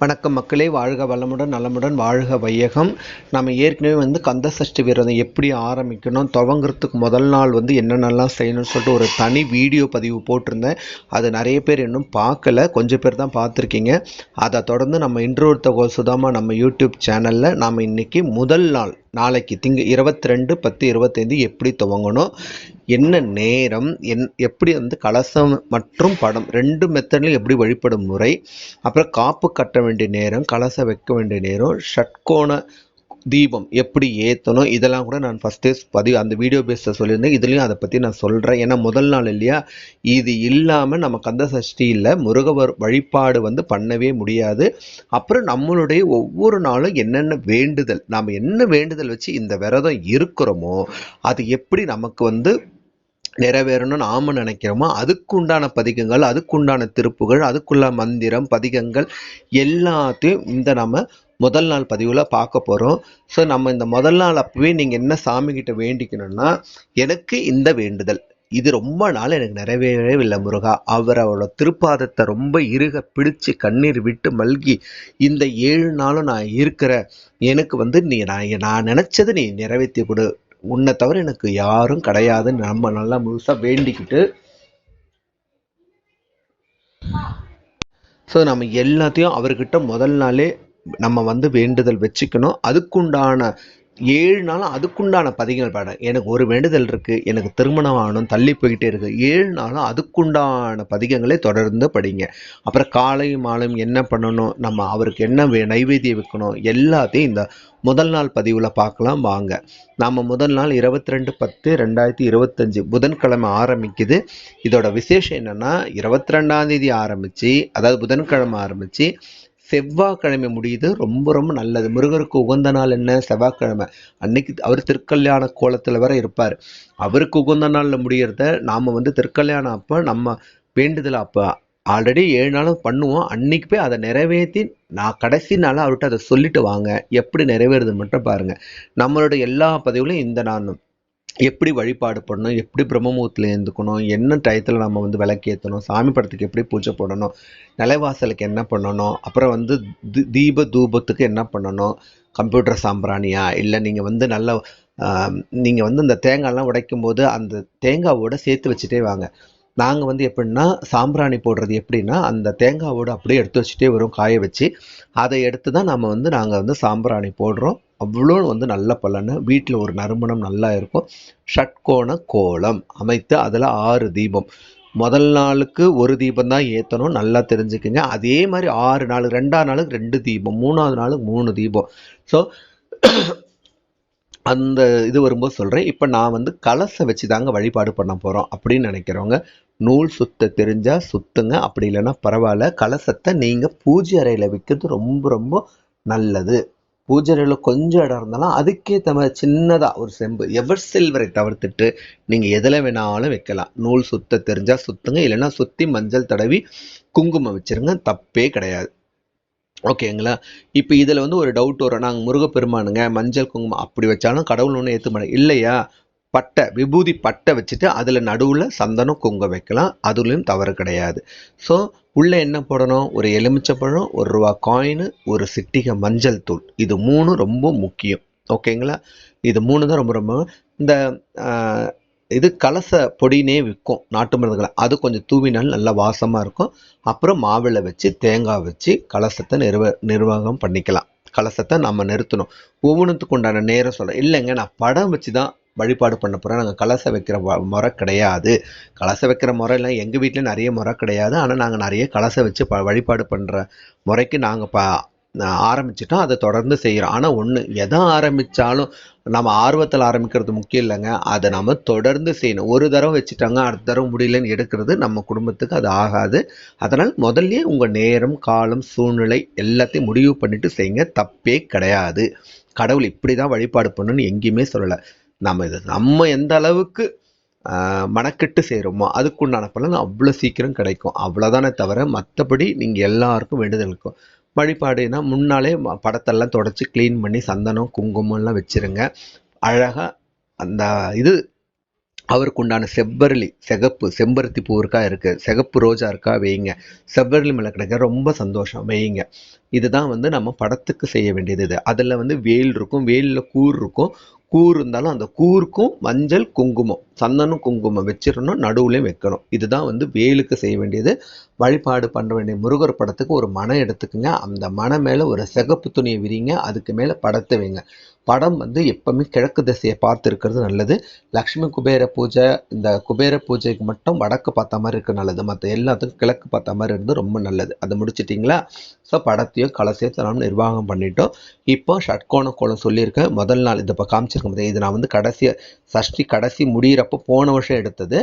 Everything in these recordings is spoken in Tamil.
வணக்கம் மக்களே வாழ்க வளமுடன் நலமுடன் வாழ்க வையகம். நம்ம ஏற்கனவே வந்து கந்த சஷ்டி விரதம் எப்படி ஆரம்பிக்கணும் துவங்குறதுக்கு முதல் நாள் வந்து என்னென்னலாம் செய்யணும்னு சொல்லிட்டு ஒரு தனி வீடியோ பதிவு போட்டிருந்தேன். அது நிறைய பேர் இன்னும் பார்க்கல. கொஞ்சம் பேர் தான் பார்த்துருக்கீங்க. அதை தொடர்ந்து நம்ம இன்றொருத்த சுதாமா நம்ம யூடியூப் சேனலில் நாம் இன்றைக்கி முதல் நாள் நாளைக்கு திங்க இருபத்தி ரெண்டு பத்து இருபத்தைந்து எப்படி துவங்கணும்? என்ன நேரம்? என் எப்படி வந்து கலசம் மற்றும் படம் ரெண்டு மெத்தட்லையும் எப்படி வழிபடும் முறை? அப்புறம் காப்பு கட்ட வேண்டிய நேரம் கலசம் வைக்க வேண்டிய நேரம் ஷட்கோண தீபம் எப்படி ஏற்றணும் இதெல்லாம் கூட நான் ஃபஸ்ட்டே பதிவு அந்த வீடியோ பேஸில் சொல்லியிருந்தேன். இதுலேயும் அதை பற்றி நான் சொல்கிறேன் ஏன்னா முதல் நாள் இல்லையா? இது இல்லாமல் நம்ம கந்த சஷ்டியில் முருகவர் வழிபாடு வந்து பண்ணவே முடியாது. அப்புறம் நம்மளுடைய ஒவ்வொரு நாளும் என்னென்ன வேண்டுதல் நாம் என்ன வேண்டுதல் வச்சு இந்த விரதம் இருக்கிறோமோ அது எப்படி நமக்கு வந்து நிறைவேறணும்னு நாம நினைக்கிறோமோ அதுக்குண்டான பதிகங்கள் அதுக்குண்டான திருப்புகள் அதுக்குள்ள மந்திரம் பதிகங்கள் எல்லாத்தையும் இந்த நம்ம முதல் நாள் பதிவில் பார்க்க போகிறோம் ஸோ நம்ம இந்த முதல் நாள் அப்பவே நீங்கள் என்ன சாமிக்கிட்ட வேண்டிக்கணும்னா எனக்கு இந்த வேண்டுதல். இது ரொம்ப நாள் எனக்கு நிறைவேறவே இல்லை முருகா. அவரோட திருப்பாதத்தை ரொம்ப இருக பிடிச்சு கண்ணீர் விட்டு மல்கி இந்த ஏழு நாளும் நான் இருக்கிற எனக்கு வந்து நீ நான் நான் நினச்சது நீ நிறைவேற்றி கொடு. உன்னை தவிர எனக்கு யாரும் கிடையாதுன்னு நம்ம நல்லா முழுசாக வேண்டிக்கிட்டு ஸோ நம்ம எல்லாத்தையும் அவர்கிட்ட முதல் நாளே நம்ம வந்து வேண்டுதல் வச்சுக்கணும். அதுக்குண்டான ஏழு நாளும் அதுக்குண்டான பதிகள் பாட. எனக்கு ஒரு வேண்டுதல் இருக்குது எனக்கு திருமணம் ஆகணும் தள்ளி போய்கிட்டே இருக்கு. ஏழு நாளும் அதுக்குண்டான பதிகங்களை தொடர்ந்து படிங்க. அப்புறம் காலையும் மாலையும் என்ன பண்ணணும் நம்ம அவருக்கு என்ன வே நைவேத்தியம் வைக்கணும் எல்லாத்தையும் இந்த முதல் நாள் பதிவில் பார்க்கலாம் வாங்க. நாம் முதல் நாள் இருபத்தி ரெண்டு பத்து ரெண்டாயிரத்தி இருபத்தஞ்சு புதன்கிழமை ஆரம்பிக்குது. இதோட விசேஷம் என்னன்னா இருபத்தி ரெண்டாம் தேதி அதாவது புதன்கிழமை ஆரம்பித்து செவ்வாய்க்கிழமை முடியுது. ரொம்ப ரொம்ப நல்லது. முருகருக்கு உகந்த நாள் என்ன? செவ்வாய்க்கிழமை. அன்னைக்கு அவர் திருக்கல்யாண கோலத்தில் வர இருப்பார். அவருக்கு உகந்த நாளில் முடியறத நாம் வந்து திருக்கல்யாணம் அப்போ நம்ம வேண்டுதல் அப்போ ஆல்ரெடி ஏழு நாளும் பண்ணுவோம். அன்னைக்கு போய் அதை நிறைவேற்றி நான் கடைசி நாளாக அவர்கிட்ட அதை சொல்லிட்டு வாங்க. எப்படி நிறைவேறுது மட்டும் பாருங்கள் நம்மளோட எல்லா பதிவுலையும் இந்த நான் எப்படி வழிபாடு பண்ணணும் எப்படி பிரம்மமுகத்தில் எழுந்துக்கணும் என்ன டயத்தில் நம்ம வந்து விளக்கேற்றணும் சாமி படத்துக்கு எப்படி பூஜை போடணும் நிலைவாசலுக்கு என்ன பண்ணணும் அப்புறம் வந்து தீப தூபத்துக்கு என்ன பண்ணணும் கம்ப்யூட்டர் சாம்பிராணியா இல்லை நீங்கள் வந்து நல்ல நீங்கள் வந்து இந்த தேங்காய்லாம் உடைக்கும் போது அந்த தேங்காவோட சேர்த்து வச்சுட்டே வாங்க. நாங்கள் வந்து எப்படின்னா சாம்பிராணி போடுறது எப்படின்னா அந்த தேங்காவோடு அப்படியே எடுத்து வச்சுட்டே வரும் காய வச்சு அதை எடுத்து தான் நம்ம வந்து நாங்கள் வந்து சாம்பிராணி போடுறோம். அவ்வளோ வந்து நல்ல பலன்னு வீட்டில் ஒரு நறுமணம் நல்லா இருக்கும். ஷட்கோண கோலம் அமைத்து அதில் ஆறு தீபம். முதல் நாளுக்கு ஒரு தீபம் தான் ஏற்றணும் நல்லா தெரிஞ்சுக்குங்க. அதே மாதிரி ஆறு நாள் ரெண்டாவது நாளுக்கு ரெண்டு தீபம் மூணாவது நாளுக்கு மூணு தீபம். ஸோ அந்த இது வரும்போது சொல்கிறேன் இப்போ நான் வந்து கலசை வச்சு தாங்க வழிபாடு பண்ண போகிறோம் அப்படின்னு நினைக்கிறவங்க நூல் சுத்த தெரிஞ்சால் சுத்துங்க அப்படி இல்லைன்னா பரவாயில்ல. கலசத்தை நீங்கள் பூஜை அறையில் வைக்கிறது ரொம்ப ரொம்ப நல்லது. பூஜை அறையில் கொஞ்சம் இடம் இருந்தாலும் அதுக்கேற்ற மாதிரி சின்னதாக ஒரு செம்பு. எவர் சில்வரை தவிர்த்துட்டு நீங்கள் எதில் வேணாலும் வைக்கலாம். நூல் சுத்த தெரிஞ்சால் சுத்துங்க இல்லைன்னா சுற்றி மஞ்சள் தடவி குங்குமம் வச்சிருங்க தப்பே கிடையாது. ஓகேங்களா? இப்போ இதில் வந்து ஒரு டவுட் வரும். நாங்கள் முருகப்பெருமானுங்க மஞ்சள் குங்குமம் அப்படி வச்சாலும் கடவுள் ஒன்று ஏற்ற மாட்டேன் இல்லையா? பட்டை விபூதி பட்டை வச்சுட்டு அதில் நடுவில் சந்தனம் குங்க வைக்கலாம். அதுலேயும் தவறு கிடையாது. ஸோ உள்ளே என்ன போடணும்? ஒரு எலுமிச்சப்பழம் ஒரு ரூபா காயின் ஒரு சிட்டிகை மஞ்சள் தூள். இது மூணு ரொம்ப முக்கியம். ஓகேங்களா? இது மூணு தான் ரொம்ப ரொம்ப இந்த இது கலச பொடினே விற்கும். நாட்டு மருந்துகளை. அது கொஞ்சம் தூவினால் நல்லா வாசமாக இருக்கும். அப்புறம் மாவில் வச்சு தேங்காய் வச்சு கலசத்தை நிர்வ நிர்வாகம் பண்ணிக்கலாம். கலசத்தை நம்ம நிறுத்தணும். ஒவ்வொன்றுத்துக்கு உண்டான நேரம் சொல்கிறேன் இல்லைங்க நான் படம் வச்சு தான் வழிபாடு பண்ண போகிறோம் நாங்கள் கலசை வைக்கிற முறை கிடையாது. கலசை வைக்கிற முறையெல்லாம் எங்கள் வீட்டில் நிறைய முறை கிடையாது. ஆனால் நாங்கள் நிறைய கலசை வச்சு ப வழிபாடு பண்ணுற முறைக்கு நாங்கள் ப ஆரம்பிச்சிட்டோம். அதை தொடர்ந்து செய்கிறோம் ஆனால் ஒன்று எதை ஆரம்பித்தாலும் நம்ம ஆர்வத்தில் ஆரம்பிக்கிறது முக்கியம் இல்லைங்க. அதை நம்ம தொடர்ந்து செய்யணும். ஒரு தடவை வச்சுட்டாங்க அடுத்த தடவை முடியலன்னு எடுக்கிறது நம்ம குடும்பத்துக்கு அது ஆகாது. அதனால் முதல்ல உங்கள் நேரம் காலம் சூழ்நிலை எல்லாத்தையும் முடிவு பண்ணிட்டு செய்யுங்க. தப்பே கிடையாது. கடவுள் இப்படி தான் வழிபாடு பண்ணணும்னு எங்கேயுமே சொல்லலை. நம்ம இது நம்ம எந்த அளவுக்கு மனக்கெட்டு செய்கிறோமோ அதுக்குண்டான பலன் அவ்வளோ சீக்கிரம் கிடைக்கும். அவ்வளோதானே தவிர மற்றபடி நீங்கள் எல்லாருக்கும் வேண்டுதல் இருக்கும். வழிபாடுனா முன்னாலே படத்தெல்லாம் தொடச்சி க்ளீன் பண்ணி சந்தனம் குங்குமம்லாம் வச்சுருங்க. அழகாக அந்த இது அவருக்கு உண்டான செவ்வரளி சிகப்பு செம்பருத்தி பூ இருக்கா இருக்கு. சிகப்பு ரோஜா இருக்கா வைங்க. செவ்வரளி மேலே கிடைக்க ரொம்ப சந்தோஷம் வைங்க. இதுதான் வந்து நம்ம படத்துக்கு செய்ய வேண்டியது இது. அதில் வந்து வேல் இருக்கும் வேலில் கூர் இருக்கும். கூர் இருந்தாலும் அந்த கூருக்கும் மஞ்சள் குங்குமம் சந்தனம் குங்குமம் வச்சிடணும் நடுவுலையும் வைக்கணும். இதுதான் வந்து வேலுக்கு செய்ய வேண்டியது. வழிபாடு பண்ண வேண்டிய முருகர் படத்துக்கு ஒரு மனை எடுத்துக்கோங்க. அந்த மனை மேலே ஒரு சிகப்பு துணியை விரிங்க. அதுக்கு மேலே படத்தை வைங்க. படம் வந்து எப்பவுமே கிழக்கு திசையை பார்த்து இருக்கிறது நல்லது. லக்ஷ்மி குபேர பூஜை இந்த குபேர பூஜைக்கு மட்டும் வடக்கு பார்த்த மாதிரி இருக்க நல்லது. மற்ற எல்லாத்துக்கும் கிழக்கு பார்த்த மாதிரி இருந்து ரொம்ப நல்லது. அதை முடிச்சிட்டிங்களா? ஸோ படத்தையும் கலசையும் நாம் நிர்வாகம் பண்ணிட்டோம். இப்போ ஷட்கோண கோலம் சொல்லியிருக்கேன் முதல் நாள் இதை இப்போ காமிச்சிருக்க முடியாது இது நான் வந்து கடைசியை சஷ்டி கடைசி முடியிறப்போ போன வருஷம் எடுத்தது.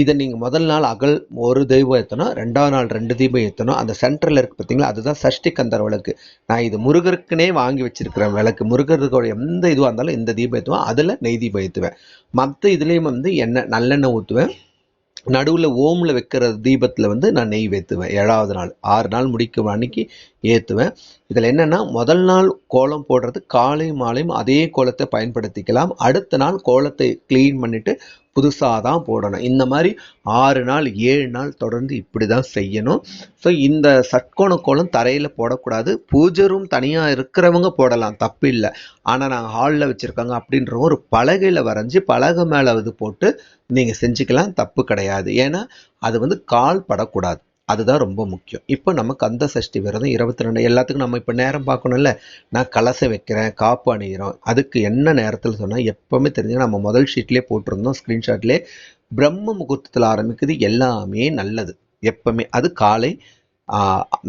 இதை நீங்கள் முதல் நாள் அகல் ஒரு தெய்வம் ஏற்றணும் ரெண்டாவது நாள் ரெண்டு தீபம் ஏற்றணும் அந்த சென்டரில் இருக்குது பார்த்தீங்களா அதுதான் சஷ்டி கந்தர் விளக்கு. நான் இது முருகருக்குனே வாங்கி வச்சிருக்கிறேன் விளக்கு. முருகருக்கோட எந்த இதுவாக இருந்தாலும் இந்த தீபம் ஏற்றுவேன் அதில் நெய் தீபம் ஏற்றுவேன் மற்ற இதுலேயும் வந்து எண்ணெய் நல்லெண்ணெய் ஊற்றுவேன் நடுவில் ஓமில் வைக்கிற தீபத்தில் வந்து நான் நெய் ஏற்றுவேன் ஏழாவது நாள் ஆறு நாள் முடிக்கும் அன்னைக்கு ஏற்றுவேன் இதில் என்னென்னா முதல் நாள் கோலம் போடுறது காலை மாலையும் அதே கோலத்தை பயன்படுத்திக்கலாம். அடுத்த நாள் கோலத்தை க்ளீன் பண்ணிவிட்டு புதுசாக தான் போடணும். இந்த மாதிரி ஆறு நாள் ஏழு நாள் தொடர்ந்து இப்படி தான் செய்யணும். ஸோ இந்த சட்கோண கோலம் தரையில் போடக்கூடாது. பூஜை ரூம் தனியாக இருக்கிறவங்க போடலாம். தப்பு இல்லை. ஆனால் நாங்கள் ஹாலில் வச்சுருக்காங்க அப்படின்ற ஒரு பலகையில் வரைஞ்சி பலகை மேலே இது போட்டு நீங்கள் செஞ்சுக்கலாம். தப்பு கிடையாது. ஏன்னா அது வந்து கால் படக்கூடாது. அதுதான் ரொம்ப முக்கியம். இப்போ நம்ம கந்த சஷ்டி விரதம் இருபத்தி ரெண்டு எல்லாத்துக்கும் நம்ம இப்போ நேரம் பார்க்கணும்ல. நான் கலசை வைக்கிறேன் காப்பு அணிகிறோம் அதுக்கு என்ன நேரத்தில் சொன்னால் எப்போவுமே தெரிஞ்சு நம்ம முதல் ஷீட்லேயே போட்டிருந்தோம் ஸ்க்ரீன்ஷாட்லேயே பிரம்ம முகூர்த்தத்தில் ஆரம்பிக்குது எல்லாமே நல்லது. எப்பவுமே. அது காலை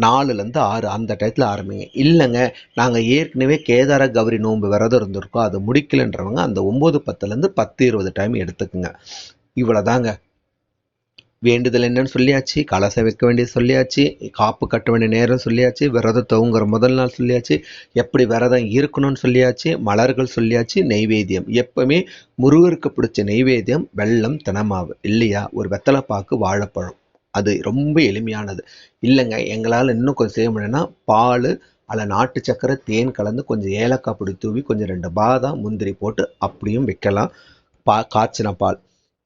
நாலுலேருந்து ஆறு அந்த டயத்தில் ஆரம்பிங்க. இல்லைங்க நாங்கள் ஏற்கனவே கேதார கௌரி நோன்பு விரதம் இருந்திருக்கோம். அது முடிக்கலன்றவங்க அந்த ஒம்பது பத்துலேருந்து பத்து இருபது டைம் எடுத்துக்குங்க. இவ்வளோதாங்க வேண்டுதல் என்னன்னு சொல்லியாச்சு கலசை வைக்க வேண்டியது சொல்லியாச்சு காப்பு கட்ட வேண்டிய நேரம் சொல்லியாச்சு விரதம் துவங்குற முதல் நாள் சொல்லியாச்சு எப்படி விரதம் இருக்கணும்னு சொல்லியாச்சு மலர்கள் சொல்லியாச்சு நெய்வேத்தியம். எப்பவுமே முருகருக்கு பிடிச்ச நெய்வேத்தியம் வெள்ளம் தினமாவு இல்லையா? ஒரு வெத்தலைப்பாக்கு வாழைப்பழம். அது ரொம்ப எளிமையானது. இல்லைங்க எங்களால் இன்னும் கொஞ்சம் செய்ய முடியும்னா பால் அதில் நாட்டு சக்கரை தேன் கலந்து கொஞ்சம் ஏலக்காய் பொடி தூவி கொஞ்சம் ரெண்டு பாதாம் முந்திரி போட்டு அப்படியும் வைக்கலாம். பா காய்ச்சின பால்.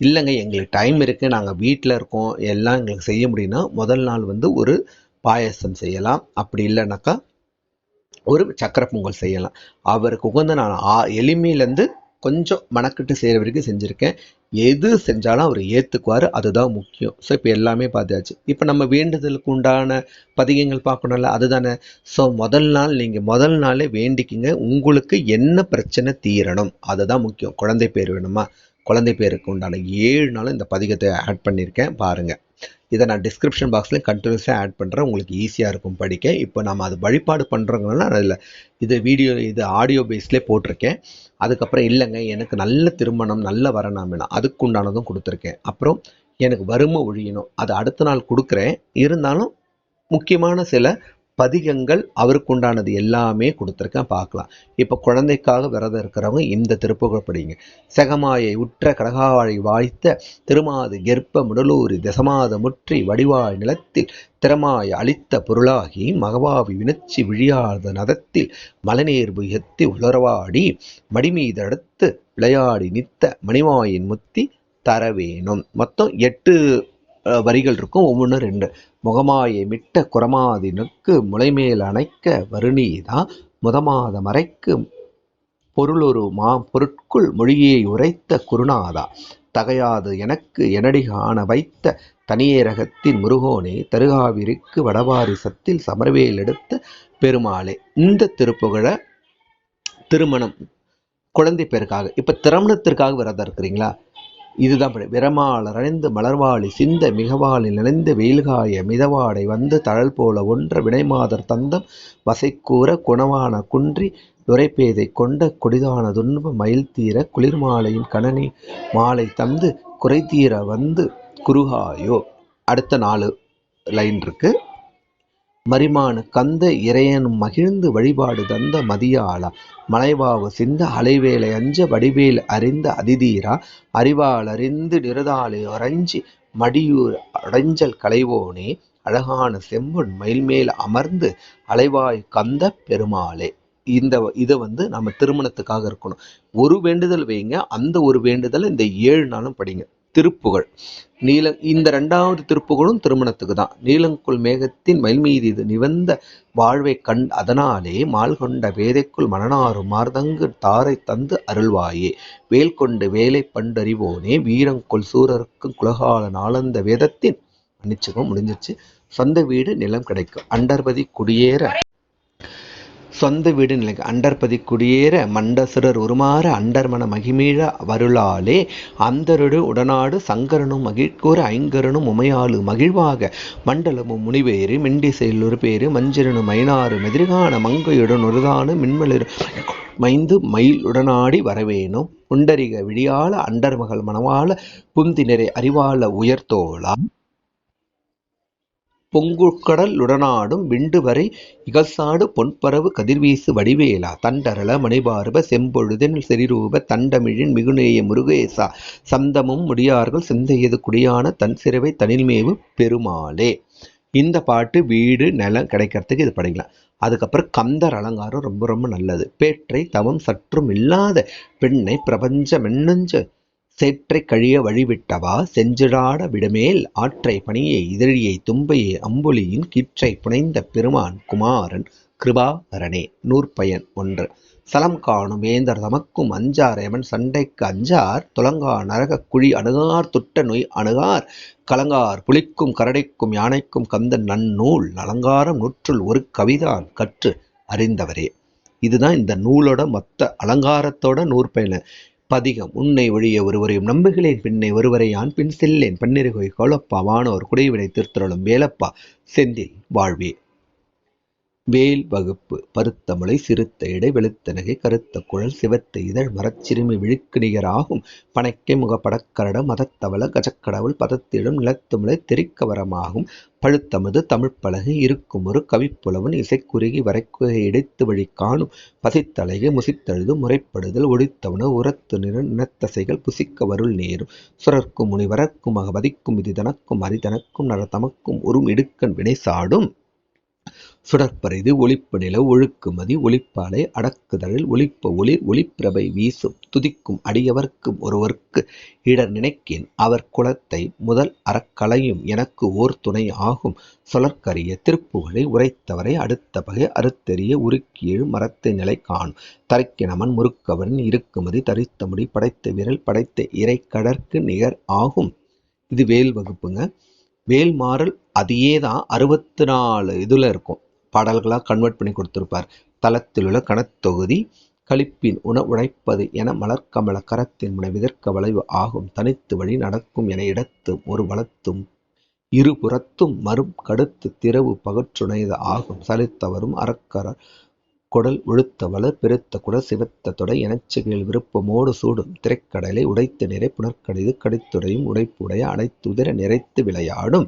இல்லைங்க எங்களுக்கு டைம் இருக்குது நாங்கள் வீட்டில் இருக்கோம். எல்லாம் எங்களுக்கு செய்ய முடியும்னா முதல் நாள் வந்து ஒரு பாயசம் செய்யலாம். அப்படி இல்லைனாக்கா ஒரு சக்கரை பொங்கல் செய்யலாம். அவருக்கு உகந்த நான் ஆ எளிமையிலேருந்து கொஞ்சம் மணக்கிட்டு செய்கிற வரைக்கும் செஞ்சுருக்கேன். எது செஞ்சாலும் அவர் ஏற்றுக்குவார் அதுதான் முக்கியம். ஸோ இப்போ எல்லாமே பார்த்தாச்சு. இப்போ நம்ம வேண்டுதலுக்கு உண்டான பதிகங்கள் பார்க்கணும்ல அதுதானே? ஸோ முதல் நாள் நீங்கள் முதல் நாளே வேண்டிக்கிங்க. உங்களுக்கு என்ன பிரச்சனை தீரணும்? அதுதான் முக்கியம். குழந்தை பேர் வேணுமா? குழந்தை பேருக்கு உண்டான ஏழு நாளும் இந்த பதிகத்தை ஆட் பண்ணியிருக்கேன் பாருங்கள் இதை நான் டிஸ்கிரிப்ஷன் பாக்ஸில் கண்டினியூஸாக ஆட் பண்ணுறேன் உங்களுக்கு ஈஸியாக இருக்கும் படிக்க. இப்போ நம்ம அது வழிபாடு பண்ணுறோங்கன்னா அதில் இது வீடியோ இது ஆடியோ பேஸ்லேயே போட்டிருக்கேன். அதுக்கப்புறம் இல்லைங்க எனக்கு நல்ல திருமணம் நல்ல வரணும் வேணும் அதுக்கு உண்டானதும் கொடுத்துருக்கேன். அப்புறம் எனக்கு வறுமை ஒழியணும் அது அடுத்த நாள் கொடுக்குறேன். இருந்தாலும் முக்கியமான சில பதிகங்கள் அவருக்கு உண்டானது எல்லாமே கொடுத்துருக்கேன் பார்க்கலாம். இப்போ குழந்தைக்காக விரதம் இருக்கிறவங்க இந்த திருப்புகழ் படிங்க. செகமாயை உற்ற கடகாவாழை வாய்த்த திருமாது கெர்ப்ப முடலூரி தசமாத முற்றி வடிவாய் நிலத்தில் திறமாய் அளித்த பொருளாகி மகவாவி வினச்சி விழியாத நதத்தில் மலைநீர் புயத்தி உலரவாடி மடிமீதடுத்து விளையாடி நித்த மணிவாயின் முத்தி தரவேணும். மொத்தம் எட்டு வரிகள் இருக்கும். ஒவ்வொன்றும் ரெண்டு. முகமாயை மிட்ட குரமாதினுக்கு முளைமேல் அணைக்க வருணீதான் முதமாத மறைக்கு பொருளொரு மா பொருட்குள் மொழியை உரைத்த குருநாதா. தகையாது எனக்கு எனடிகான வைத்த தனியேரகத்தின் முருகோனே தருகாவிற்கு வடபாரிசத்தில் சமர்வேல் எடுத்த பெருமாளே. இந்த திருப்புகழை திருமணம் குழந்தை பேருக்காக. இப்போ திருமணத்திற்காக விரதம் இருக்கிறீங்களா? இதுதான் விரமாளர் அணைந்து மலர்வாளி சிந்த மிகவாளில் நினைந்து வெயில்காய மிதவாடை வந்து தழல் போல ஒன்ற வினைமாதர் தந்தம் வசைக்கூற குணவான குன்றி நுரைப்பேதை கொண்ட கொடிதான துன்ப மயில் தீர குளிர்மாலையின் கணனி மாலை தந்து குறைதீர வந்து குருகாயோ அடுத்த நாலு லைன் இருக்குது மரிமானு கந்த இறையனும் மகிழ்ந்து வழிபாடு தந்த மதியாளா. மலைவாவு சிந்த அலைவேலை அஞ்ச வடிவேல் அறிந்த அதிதீரா. அறிவால் அறிந்து நிறுதாலை அரைஞ்சி மடியூர் அடைஞ்சல் களைவோனே அழகான செம்பொன் மயில்மேல் அமர்ந்து அலைவாய் கந்த பெருமாளே. இந்த இதை வந்து நம்ம திருமணத்துக்காக இருக்கணும். ஒரு வேண்டுதல் வைங்க. அந்த ஒரு வேண்டுதல் இந்த ஏழு நாளும் படிங்க. திருப்புகழ். நீல இந்த ரெண்டாவது திருப்புகழும் திருமணத்துக்கு தான் நீலங்குள் மேகத்தின் மயில் மீது இது நிவந்த வாழ்வை கண் அதனாலே மால் கொண்ட வேதைக்குள் மணனாரும் மார்தங்கு தாரை தந்து அருள்வாயே. வேல் கொண்டு வேலை பண்டறிவோனே வீரங்கொள் சூரருக்கும் குலகால நாளந்த வேதத்தின் மன்னிச்சுக்கோ முடிஞ்சிச்சு. சொந்த வீடு நிலம் கிடைக்கும். அண்டர்பதி குடியேற சொந்த வீடு நிலை அண்டர்பதி குடியேற மண்டசுரர் உருமாற அண்டர்மன மகிமீழ வருளாலே அந்தரடு உடனாடு சங்கரனும் மகிழ்கூற ஐங்கரனும் உமையாளு மகிழ்வாக மண்டலமும் முனிவேறு மெண்டிசையில் ஒரு பேரு மஞ்சரனு மைனாறு மெதிர்கான மங்கையுடன் ஒருதானு மின்மலிரு மைந்து மயில் உடனாடி வரவேணும் புண்டரிக விடியால அண்டர்மகள் மணவாள புந்தினரை அறிவாள உயர்த்தோளா. பொங்குக்கடல் உடனாடும் விண்டுவரை இகழ்சாடு பொன்பரவு கதிர்வீசு வடிவேலா தண்டரள மணிபார்ப செம்பொழுதின் செறிரூப தண்டமிழின் மிகுநேய முருகேசா சந்தமும் முடியார்கள் சிந்தையது குடியான தன் சிறவை தனில்மேவு பெருமாளே. இந்த பாட்டு வீடு நிலம் கிடைக்கிறதுக்கு இது படிக்கலாம். அதுக்கப்புறம் கந்தர் அலங்காரம் ரொம்ப ரொம்ப நல்லது. பேற்றை தவம் சற்றும் இல்லாத பெண்ணை பிரபஞ்சம் மென்னஞ்ச சேற்றை கழிய வழிவிட்டவா? செஞ்சிடாட விடுமேல் ஆற்றை பணியை இதழியை தும்பையை அம்புலியின் கீற்றை புனைந்த பெருமான் குமாரன் கிருபாகரனே. நூற்பயன் ஒன்று. சலம் காணும் வேந்தர் தமக்கும் அஞ்சார் எவன் சண்டைக்கு அஞ்சார்? துலங்கா நரகக் குழி அணுகார் துட்ட நொய் அணுகார்? கலங்கார் புலிக்கும் கரடைக்கும் யானைக்கும் கந்தன் நன்னூல் அலங்காரம் நூற்றுள் ஒரு கவிதான் கற்று அறிந்தவரே. இதுதான் இந்த நூலோட மொத்த அலங்காரத்தோட நூற்பயன். பதிகம். உன்னை ஒழிய ஒருவரையும் நம்புகிறேன். பின்னை ஒருவரை யான் பின் செல்லேன். பன்னிருகை கோலப்பா. வானோர் குடைவினை திருத்தருளும் வேலப்பா. செந்தில் வாழ்வே. வேல் வகுப்பு பருத்தமுளை சிறுத்த இடை வெளுத்த நகை கருத்த குழல் சிவத்த இதழ் மரச்சிறுமி விழுக்கு நிகராகும் பனைக்கை முகப்படக்கரடம் மதத்தவள கஜக்கடவுள் பதத்திடும் நிலத்துமுளை தெரிக்கவரமாகும் பழுத்தமது தமிழ்ப்பலகை இருக்கும் ஒரு கவிப்புலவன் இசைக்குறுகி வரைக்குகை இடைத்து வழி காணும் பசித்தலகை முசித்தழுது முறைப்படுதல் ஒடித்தவன உரத்து நிற நினத்தசைகள் புசிக்க வருள் நேரும் சுரர்க்கும் முனிவரர்க்கும் அகபதிக்கும் இது தனக்கும் அரிதனக்கும் நரதமக்கும் ஒரு இடுக்கண் வினை சாடும் சுடற்பரிது ஒளிப்பநில ஒழுக்குமதி ஒளிப்பாலை அடக்குதழில் ஒளிப்ப ஒளிர் ஒளிப்பிரபை வீசும் துதிக்கும் அடியவர்க்கும் ஒருவர்க்கு இடர் நினைக்கேன். அவர் குலத்தை முதல் அறக்கலையும் எனக்கு ஓர் துணை ஆகும். சொலற்கரிய திருப்புகழை உரைத்தவரை அடுத்த பகை அறுத்தெறிய உருக்கியெழு மரத்தை நிலை காணும். தரைக்கிணமன் முறுக்கவன் இருக்குமதி தரித்த முடி படைத்த விரல் படைத்த இறைக்கடற்கு கடற்கு நிகர் ஆகும். இது வேல் வகுப்புங்க. வேல் மாறல் அதையே தான் அறுபத்தி நாலு இதில் இருக்கும். பாடல்களாக கன்வெர்ட் பண்ணி கொடுத்துருப்பார். தளத்தில் உள்ள கணத்தொகுதி களிப்பின் உண உழைப்பது என மலர்க்கமல கரத்தின் முனை விதற்க வளைவு ஆகும். தனித்து வழி நடக்கும் என இடத்தும் ஒரு வளத்தும் இருபுறத்தும் மறும் கடுத்து திரவு பகற்றுணையது ஆகும். சலித்தவரும் அறக்கர குடல் உழுத்த வளர் பெருத்த குடல் சிவத்த தொடை எனச்சுகையில் விருப்பமோடு சூடும் திரைக்கடலை உடைத்து நிறை புனர்கடிது கடித்துடையும் உடைப்புடைய அடைத்துதிர நிறைத்து விளையாடும்.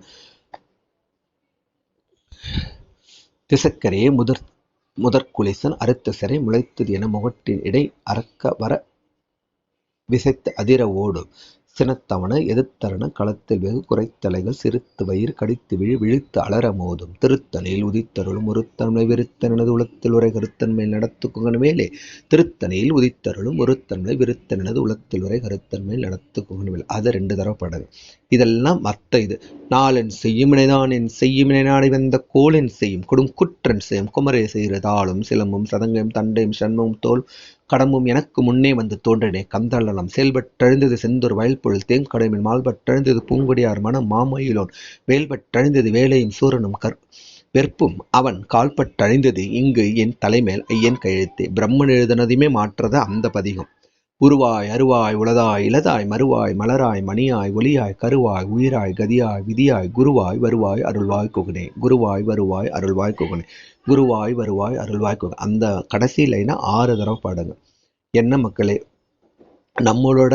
திசக்கரையே முதற் முதற்குலிசன் அறுத்த சிறை முளைத்தது என முகட்டின் இடை அறக்க வர விசைத்து அதிர ஓடும். சினத்தவன எதிர்த்தரண களத்தில் வெகு குறைத்தலைகள் சிறுத்து வயிறு கடித்து விழி விழித்து அலற மோதும். திருத்தனையில் உதித்தருளும் ஒருத்தன்மை விருத்தனது உளத்தில் உரை கருத்தன்மை நடத்துக்குங்கன மேலே. திருத்தனையில் உதித்தருளும் ஒருத்தன்மை விருத்தனது உளத்தில் உரை கருத்தன்மை நடத்துக்குங்கன மேலே. அது ரெண்டு தடவை இதெல்லாம் மற்ற இது. நாளன் செய்யுமினைதான் என் செய்யுமினை நாடி வந்த கோலன் செய்யும். கொடும் குற்றன் செய்யும் குமரே செய்கிறதாலும் சிலம்பும் சதங்கையும் தண்டையும் சண்மும் தோல் கடம்பும் எனக்கு முன்னே வந்து தோன்றினே. கந்தளலம் செயல்பட்டழிந்தது செந்தூர் வயல்பொருள் தேங்கடமில் மால்பட்டழிந்தது பூங்குடியார் மனம் மாமயிலோன். வேல்பட்டழிந்தது வேலையும் சூரனும் கற் வெறுப்பும் அவன் கால்பட்டழிந்தது இங்கு என் தலைமேல் ஐயன் கையெழுத்தே. பிரம்மன் எழுதினதையுமே மாற்றத அந்த பதிகம். உருவாய் அருவாய் உளதாய் இளதாய் மறுவாய் மலராய் மணியாய் ஒளியாய் கருவாய் உயிராய் கதியாய் விதியாய் குருவாய் வருவாய் அருள்வாய் குகுனே. குருவாய் வருவாய் அருள்வாய் குகுனே. குருவாய் வருவாய் அருள்வாய் அந்த கடைசி லைனை ஆறு தடவை பாடுங்க. என்ன மக்களே? நம்மளோட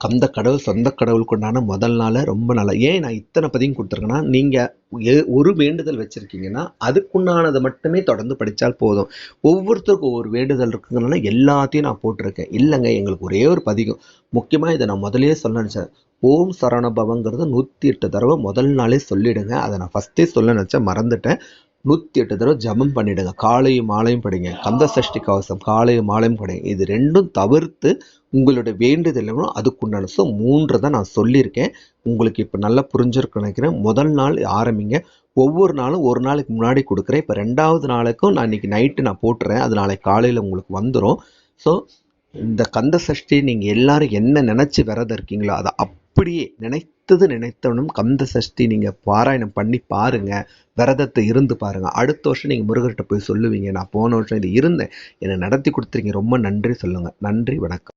கந்த கடவுள் சொந்த கடவுளுக்கு உண்டான முதல் நாளை ரொம்ப நல்லா ஏன் நான் இத்தனை பதியும் கொடுத்துருக்கேன்னா நீங்கள் ஒரு வேண்டுதல் வச்சுருக்கீங்கன்னா அதுக்குண்டானதை மட்டுமே தொடர்ந்து படித்தால் போதும். ஒவ்வொருத்தருக்கும் ஒவ்வொரு வேண்டுதல் இருக்குங்கிறனால எல்லாத்தையும் நான் போட்டிருக்கேன். இல்லைங்க எங்களுக்கு ஒரே ஒரு பதிகம் முக்கியமாக இதை நான் முதலே சொல்ல நினச்சேன். ஓம் சரணபவங்கிறது நூற்றி எட்டு தடவை முதல் நாளே சொல்லிவிடுங்க அதை நான் ஃபஸ்ட்டே சொல்ல நினச்சேன். மறந்துட்டேன். நூற்றி எட்டு தடவை ஜபம் பண்ணிடுங்க. காலையும் மாலையும் படிங்க. கந்த சஷ்டி கவசம் காலையும் மாலையும் படிங்க. இது ரெண்டும் தவிர்த்து உங்களோட எவ்வளோ அதுக்குண்டான ஸோ மூன்று தான் நான் சொல்லியிருக்கேன். உங்களுக்கு இப்போ நல்லா புரிஞ்சிருக்குன்னு நினைக்கிறேன். முதல் நாள் ஆரம்பிங்க. ஒவ்வொரு நாளும் ஒரு நாளைக்கு முன்னாடி கொடுக்குறேன். இப்போ ரெண்டாவது நாளைக்கும் நான் இன்னைக்கு நைட்டு நான் போட்டுறேன். அது நாளைக்கு காலையில் உங்களுக்கு வந்துடும் ஸோ இந்த கந்த சஷ்டி நீங்கள் எல்லாரும் என்ன நினச்சி விரதம் இருக்கீங்களோ அதை அப்படியே நினை நினைத்தது நினைத்தவனும் கந்த சஷ்டி நீங்கள் பாராயணம் பண்ணி பாருங்கள் விரதத்தை இருந்து பாருங்கள் அடுத்த வருஷம் நீங்கள் முருகர்கிட்ட போய் சொல்லுவீங்க. நான் போன வருஷம் இது இருந்தேன். என்னை நடத்தி கொடுத்துருங்க ரொம்ப நன்றி சொல்லுங்கள் நன்றி வணக்கம்.